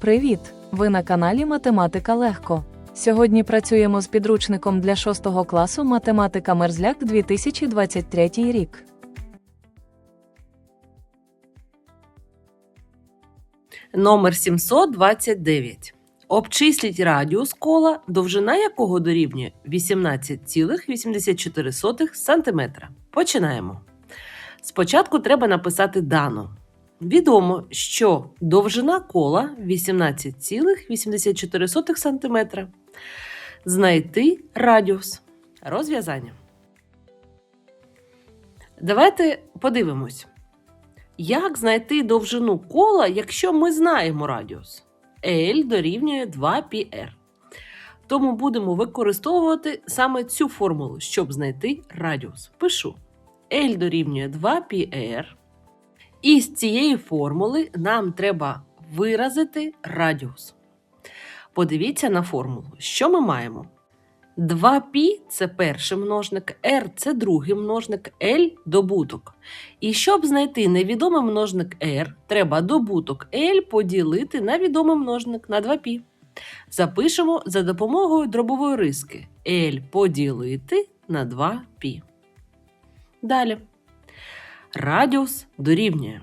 Привіт! Ви на каналі Математика Легко. Сьогодні працюємо з підручником для 6 класу Математика Мерзляк 2023 рік. Номер 729. Обчисліть радіус кола, довжина якого дорівнює 18,84 см. Починаємо. Спочатку треба написати дану. Відомо, що довжина кола 18,84 см. Знайти радіус. Розв'язання. Давайте подивимось. Як знайти довжину кола, якщо ми знаємо радіус? L дорівнює 2πr. Тому будемо використовувати саме цю формулу, щоб знайти радіус. Пишу L дорівнює 2πr. І з цієї формули нам треба виразити радіус. Подивіться на формулу. Що ми маємо? 2π це перший множник, r це другий множник, L добуток. І щоб знайти невідомий множник r, треба добуток L поділити на відомий множник на 2π. Запишемо за допомогою дробової риски L поділити на 2π. Далі. Радіус дорівнює.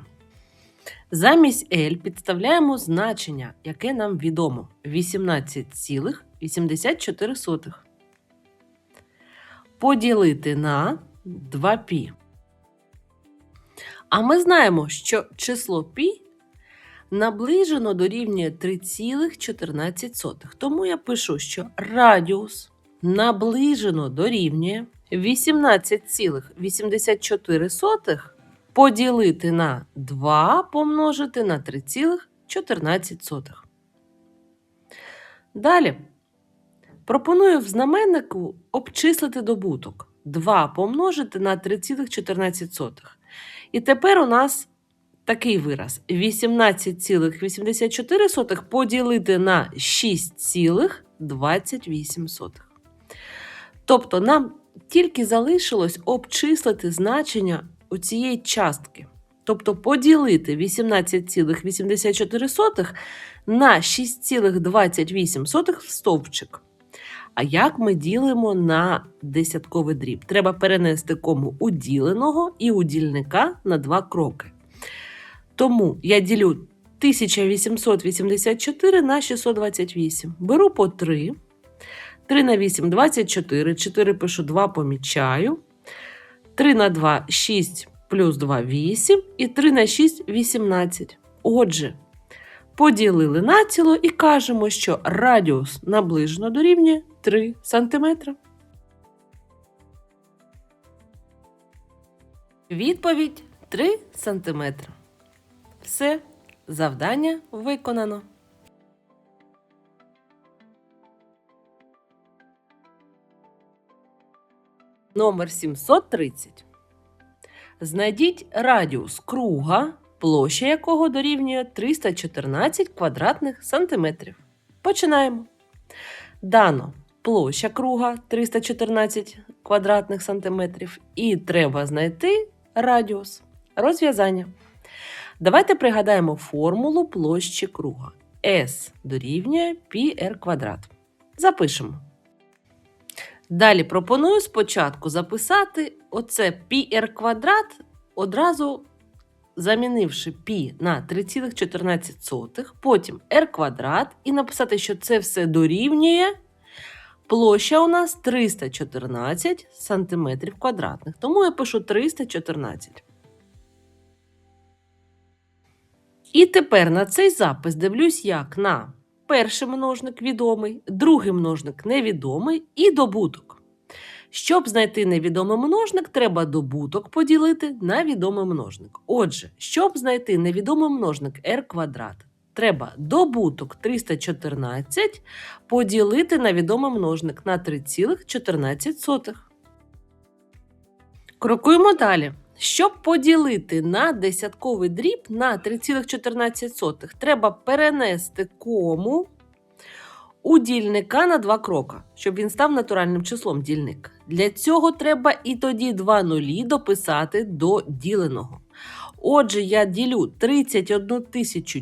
Замість L підставляємо значення, яке нам відомо 18,84. Поділити на 2π. А ми знаємо, що число π наближено дорівнює 3,14. Тому я пишу, що радіус наближено дорівнює 18,84 поділити на 2 помножити на 3,14. Далі. Пропоную в знаменнику обчислити добуток. 2 помножити на 3,14. І тепер у нас такий вираз: 18,84 поділити на 6,28. Тобто нам тільки залишилось обчислити значення у цієї частки. Тобто поділити 18,84 на 6,28 стовпчик. А як ми ділимо на десятковий дріб? Треба перенести кому у діленого і у дільника на два кроки. Тому я ділю 1884 на 628. Беру по 3. 3 на 8 24. 4 пишу 2 помічаю. 3 на 2 6 плюс 2 8. І 3 на 6 18. Отже, поділили націло і кажемо, що радіус наближено дорівнює 3 см. Відповідь 3 см. Все, завдання виконано. Номер 730. Знайдіть радіус круга, площа якого дорівнює 314 квадратних сантиметрів. Починаємо. Дано площа круга 314 квадратних сантиметрів. І треба знайти радіус. Розв'язання. Давайте пригадаємо формулу площі круга. S дорівнює πr квадрат. Запишемо. Далі пропоную спочатку записати оце πr квадрат, одразу замінивши π на 3,14, потім r квадрат, і написати, що це все дорівнює. Площа у нас 314 см квадратних. Тому я пишу 314. І тепер на цей запис дивлюсь як на перший множник відомий, другий множник невідомий і добуток. Щоб знайти невідомий множник, треба добуток поділити на відомий множник. Отже, щоб знайти невідомий множник r квадрат, треба добуток 314 поділити на відомий множник на 3,14. Крокуємо далі. Щоб поділити на десятковий дріб на 3,14, треба перенести кому у дільника на два крока, щоб він став натуральним числом дільник. Для цього треба і тоді два нулі дописати до діленого. Отже, я ділю 31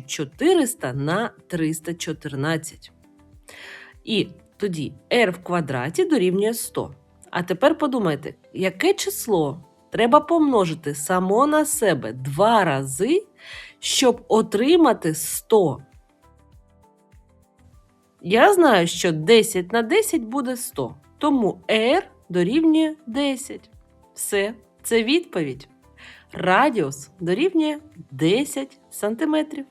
400 на 314. І тоді r в квадраті дорівнює 100. А тепер подумайте, яке число треба помножити само на себе два рази, щоб отримати 100. Я знаю, що 10 на 10 буде 100. Тому r дорівнює 10. Все, це відповідь. Радіус дорівнює 10 сантиметрів.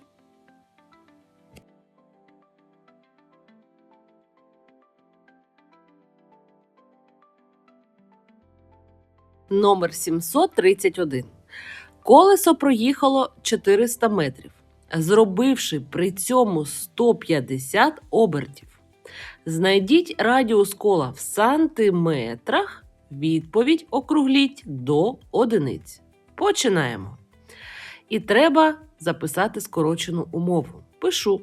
Номер 731. Колесо проїхало 400 метрів, зробивши при цьому 150 обертів. Знайдіть радіус кола в сантиметрах. Відповідь округліть до одиниць. Починаємо. І треба записати скорочену умову. Пишу: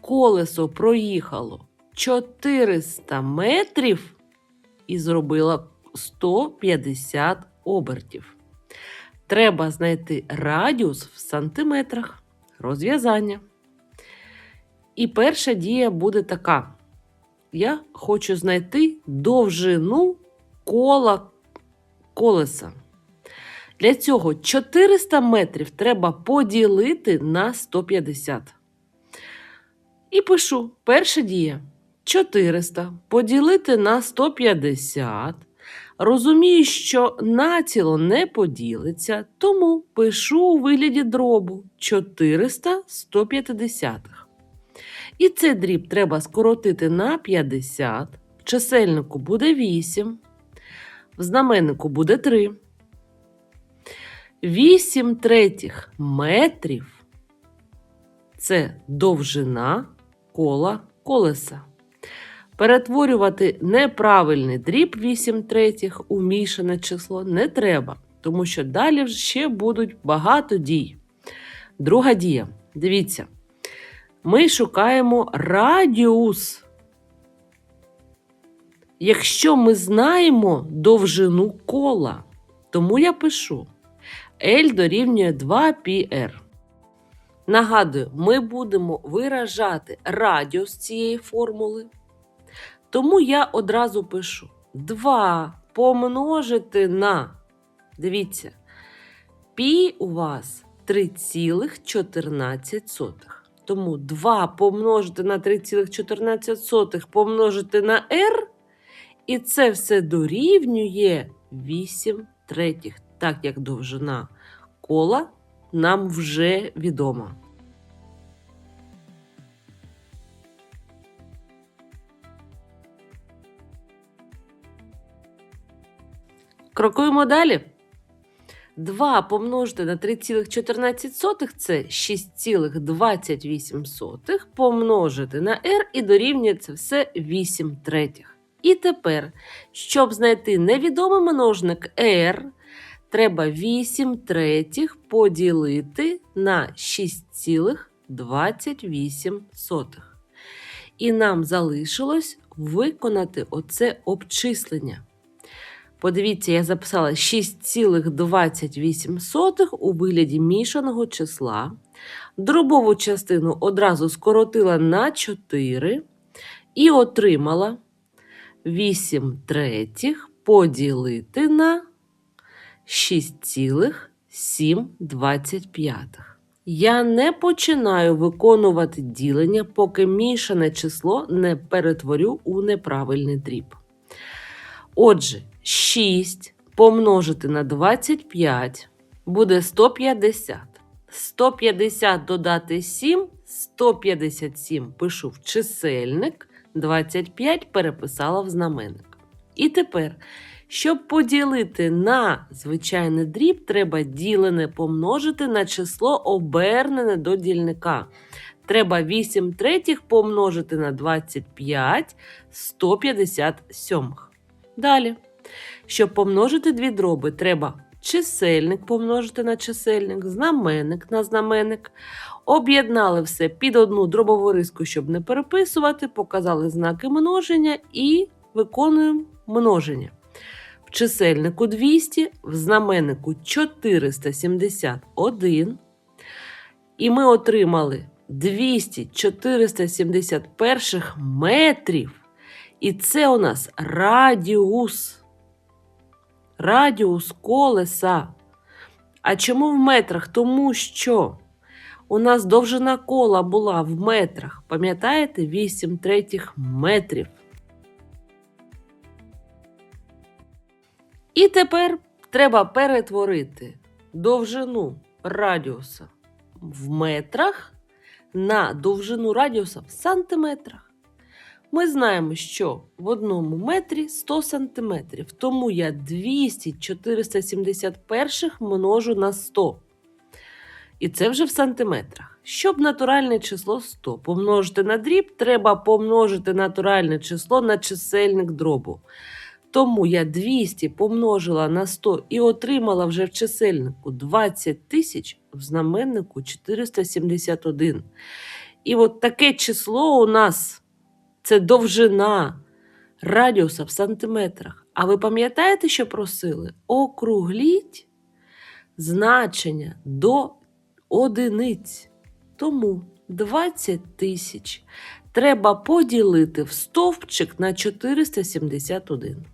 колесо проїхало 400 метрів і зробило 150 обертів. Треба знайти радіус в сантиметрах. Розв'язання. І перша дія буде така: я хочу знайти довжину кола колеса. Для цього 400 метрів треба поділити на 150. І пишу: перша дія 400 поділити на 150. Розумію, що націло не поділиться, тому пишу у вигляді дробу 400 150. І цей дріб треба скоротити на 50. В чисельнику буде 8, в знаменнику буде 3. 8 третіх метрів це довжина кола колеса. Перетворювати неправильний дріб 8 третіх у мішане число не треба, тому що далі ще будуть багато дій. Друга дія. Дивіться, ми шукаємо радіус. Якщо ми знаємо довжину кола, тому я пишу L дорівнює 2πr. Нагадую, ми будемо виражати радіус цієї формули. Тому я одразу пишу 2 помножити на. Дивіться, пі у вас 3,14. Тому 2 помножити на 3,14 помножити на r. І це все дорівнює 8 третіх, так як довжина кола нам вже відома. Крокуємо далі. 2 помножити на 3,14 це 6,28 помножити на r і дорівнює це все 8 третіх. І тепер, щоб знайти невідомий множник r, треба 8 третіх поділити на 6,28. І нам залишилось виконати оце обчислення. Подивіться, я записала 6,28 у вигляді мішаного числа. Дробову частину одразу скоротила на 4 і отримала 8 третіх поділити на 6,725. Я не починаю виконувати ділення, поки мішане число не перетворю у неправильний дріб. Отже, 6 помножити на 25 буде 150. 150 додати 7, 157 пишу в чисельник, 25 переписала в знаменник. І тепер, щоб поділити на звичайний дріб, треба ділене помножити на число обернене до дільника. Треба 8 третіх помножити на 25 157. Далі. Щоб помножити дві дроби, треба чисельник помножити на чисельник, знаменник на знаменник. Об'єднали все під одну дробову риску, щоб не переписувати, показали знаки множення і виконуємо множення. в чисельнику 200, в знаменнику 471. І ми отримали 200 471 метрів. І це у нас радіус. Радіус колеса. А чому в метрах? Тому що у нас довжина кола була в метрах. Пам'ятаєте? 8 третіх метрів. І тепер треба перетворити довжину радіуса в метрах на довжину радіуса в сантиметрах. Ми знаємо, що в одному метрі 100 сантиметрів, тому я 200 471 множу на 100. І це вже в сантиметрах. Щоб натуральне число 100 помножити на дріб, треба помножити натуральне число на чисельник дробу. Тому я 200 помножила на 100 і отримала вже в чисельнику 20 тисяч, в знаменнику 471. І от таке число у нас це довжина радіуса в сантиметрах. А ви пам'ятаєте, що просили? Округліть значення до одиниць. Тому 20 тисяч треба поділити в стовпчик на 471.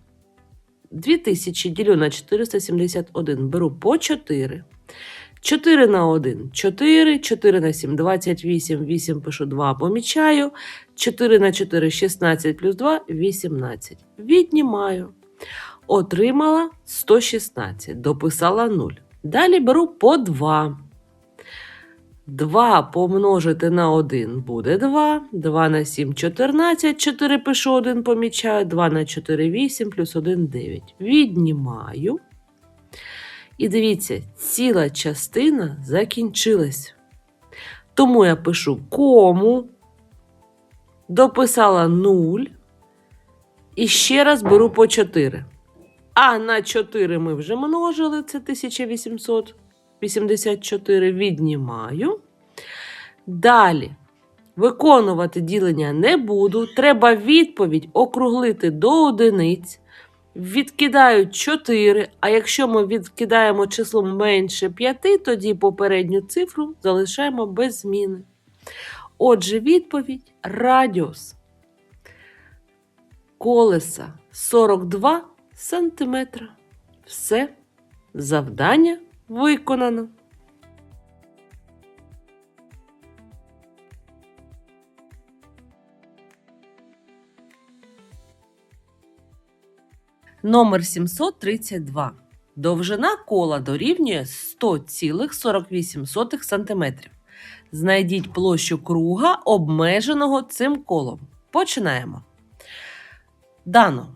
2000 ділю на 471 беру по 4. 4 на 1 4, 4 на 7 28, 8 пишу 2, помічаю. 4 на 4 16 плюс 2 18. Віднімаю. Отримала 116, дописала 0. Далі беру по 2. 2 помножити на 1 буде 2. 2 на 7 14. 4 пишу 1, помічаю. 2 на 4 8 плюс 1 9. Віднімаю. І дивіться, ціла частина закінчилась. Тому я пишу кому, дописала 0. І ще раз беру по 4. А на 4 ми вже множили, це 1884. Віднімаю. Далі. Виконувати ділення не буду. Треба відповідь округлити до одиниць. Відкидають 4, а якщо ми відкидаємо число менше 5, тоді попередню цифру залишаємо без зміни. Отже, відповідь радіус колеса 42 см. Все, завдання виконано. Номер 732. Довжина кола дорівнює 100,48 см. Знайдіть площу круга, обмеженого цим колом. Починаємо. Дано.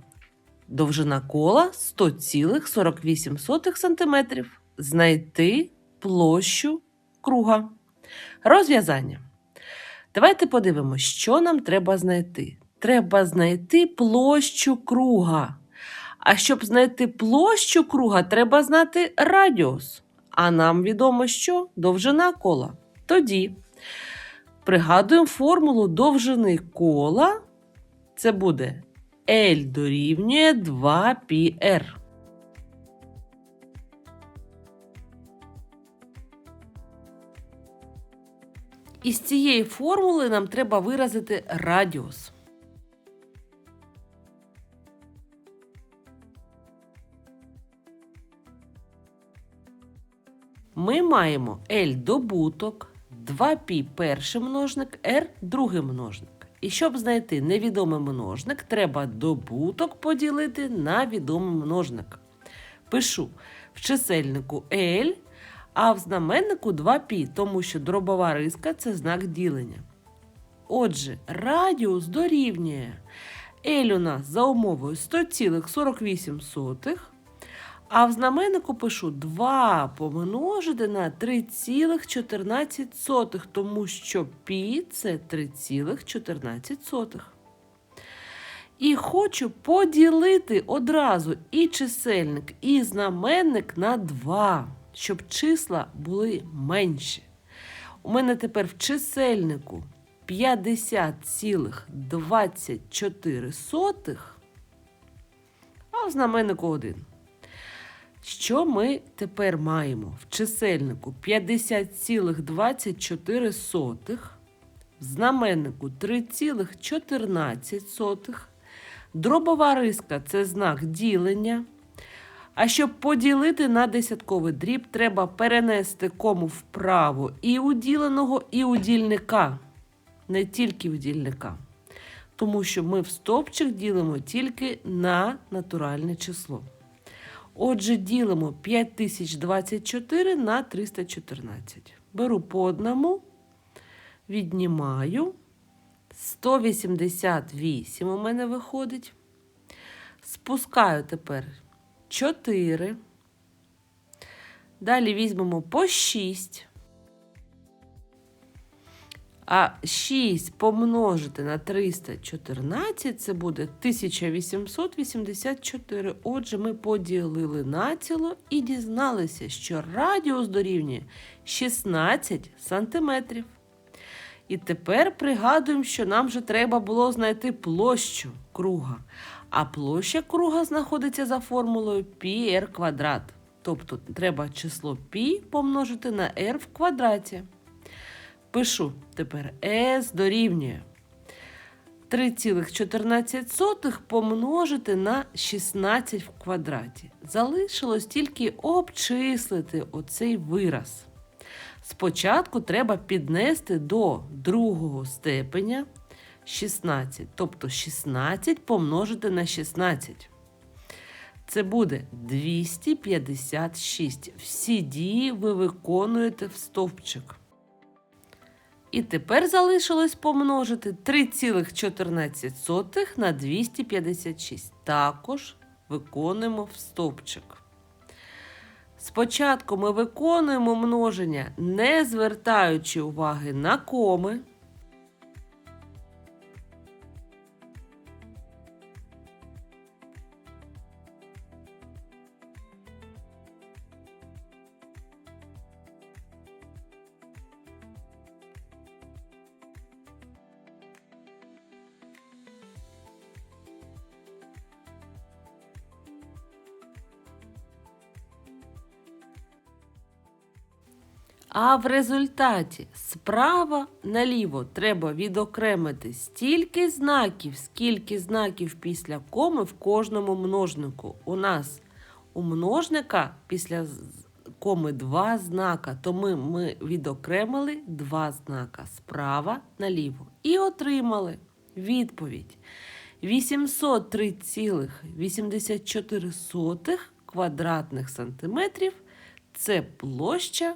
Довжина кола 100,48 см. Знайти площу круга. Розв'язання. Давайте подивимося, що нам треба знайти. Треба знайти площу круга. А щоб знайти площу круга, треба знати радіус. А нам відомо, що довжина кола. Тоді пригадуємо формулу довжини кола. Це буде L дорівнює 2πr. Із цієї формули нам треба виразити радіус. Ми маємо L добуток, 2π перший множник, R другий множник. І щоб знайти невідомий множник, треба добуток поділити на відомий множник. Пишу в чисельнику L, а в знаменнику 2π, тому що дробова риска це знак ділення. Отже, радіус дорівнює L у нас за умовою 100,48. А в знаменнику пишу 2 помножити на 3,14, тому що пі це 3,14. І хочу поділити одразу і чисельник, і знаменник на 2, щоб числа були менші. У мене тепер в чисельнику 50,24. А в знаменнику 1. Що ми тепер маємо в чисельнику 50,24, в знаменнику 3,14. Дробова риска це знак ділення. А щоб поділити на десятковий дріб, треба перенести кому вправо і у діленого, і у дільника, не тільки у дільника. Тому що ми в стовпчик ділимо тільки на натуральне число. Отже, ділимо 5024 на 314. Беру по одному, віднімаю. 188 у мене виходить. Спускаю тепер 4. Далі візьмемо по 6. А 6 помножити на 314 це буде 1884. Отже, ми поділили націло і дізналися, що радіус дорівнює 16 сантиметрів. І тепер пригадуємо, що нам же треба було знайти площу круга. А площа круга знаходиться за формулою πr квадрат. Тобто треба число π помножити на r в квадраті. Пишу тепер S дорівнює 3,14 помножити на 16 в квадраті. Залишилось тільки обчислити оцей вираз. Спочатку треба піднести до другого степеня 16, тобто 16 помножити на 16. Це буде 256. Всі дії ви виконуєте в стовпчик. І тепер залишилось помножити 3,14 на 256. Також виконуємо в. Спочатку ми виконуємо множення, не звертаючи уваги на коми. А в результаті справа наліво. Треба відокремити стільки знаків, скільки знаків після коми в кожному множнику. У нас у множника після коми два знака, тому ми відокремили два знака. Справа наліво. І отримали відповідь. 803,84 квадратних сантиметрів це площа